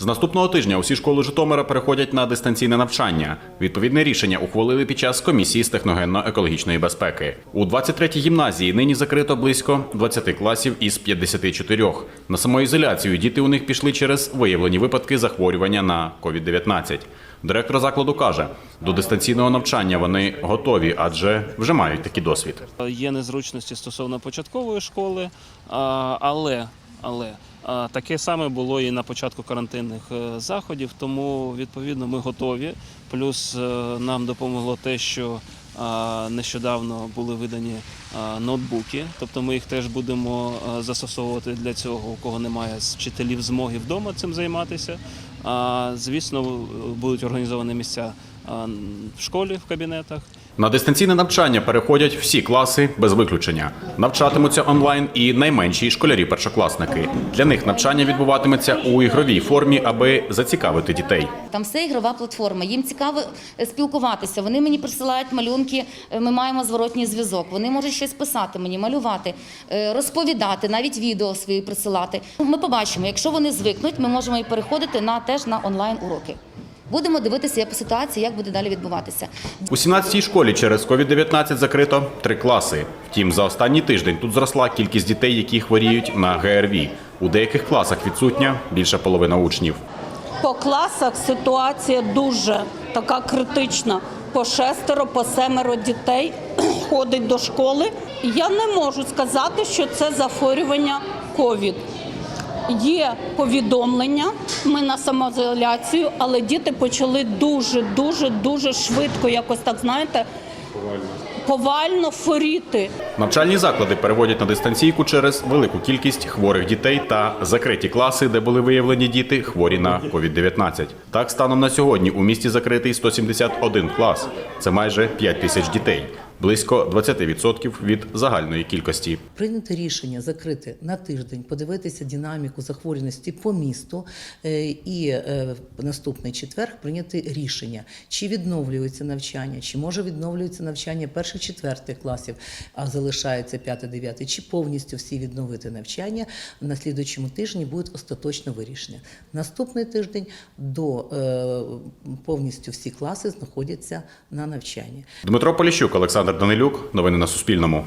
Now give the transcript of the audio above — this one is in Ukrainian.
З наступного тижня усі школи Житомира переходять на дистанційне навчання. Відповідне рішення ухвалили під час комісії з техногенно-екологічної безпеки. У 23-й гімназії нині закрито близько 20 класів із 54. На самоізоляцію діти у них пішли через виявлені випадки захворювання на COVID-19. Директор закладу каже, до дистанційного навчання вони готові, адже вже мають такий досвід. Є незручності стосовно початкової школи, але, але таке саме було і на початку карантинних е, заходів, тому відповідно ми готові. Плюс е, нам допомогло те, що нещодавно були видані ноутбуки, тобто ми їх теж будемо застосовувати для цього, у кого немає з вчителів змоги вдома цим займатися. А, звісно, будуть організовані місця в школі, в кабінетах. На дистанційне навчання переходять всі класи без виключення. Навчатимуться онлайн і найменші школярі-першокласники. Для них навчання відбуватиметься у ігровій формі, аби зацікавити дітей. Там все ігрова платформа. Їм цікаво е, спілкуватися. Вони мені присилають малюнки. е, Ми маємо зворотній зв'язок. Вони можуть щось писати мені, малювати, е, розповідати, навіть відео свої присилати. Ми побачимо, якщо вони звикнуть, ми можемо і переходити на теж на онлайн уроки. Будемо дивитися по ситуації, як буде далі відбуватися. У 17-й школі через COVID-19 закрито три класи. Втім, за останній тиждень тут зросла кількість дітей, які хворіють на ГРВІ. У деяких класах відсутня більша половина учнів. По класах ситуація дуже така критична. По шестеро, по семеро дітей ходить до школи. Я не можу сказати, що це захворювання ковід. Є повідомлення, ми на самоізоляцію, але діти почали дуже, дуже, дуже швидко, якось так знаєте, повально хворіти. Навчальні заклади переводять на дистанційку через велику кількість хворих дітей та закриті класи, де були виявлені діти хворі на COVID-19. Так, станом на сьогодні у місті закритий 171 клас. Це майже 5 тисяч дітей, близько 20% від загальної кількості. Прийняти рішення закрити на тиждень, подивитися динаміку захворюваності по місту е, і е, наступний четвер прийняти рішення, чи відновлюється навчання, чи може відновлюється навчання перших четвертих класів, а залишається п'яте, дев'яте, чи повністю всі відновити навчання. На слідуючому тижні буде остаточне вирішення. Наступний тиждень до е, повністю всі класи знаходяться на навчанні. Дмитро Поліщук, Олександр Данилюк. Новини на Суспільному.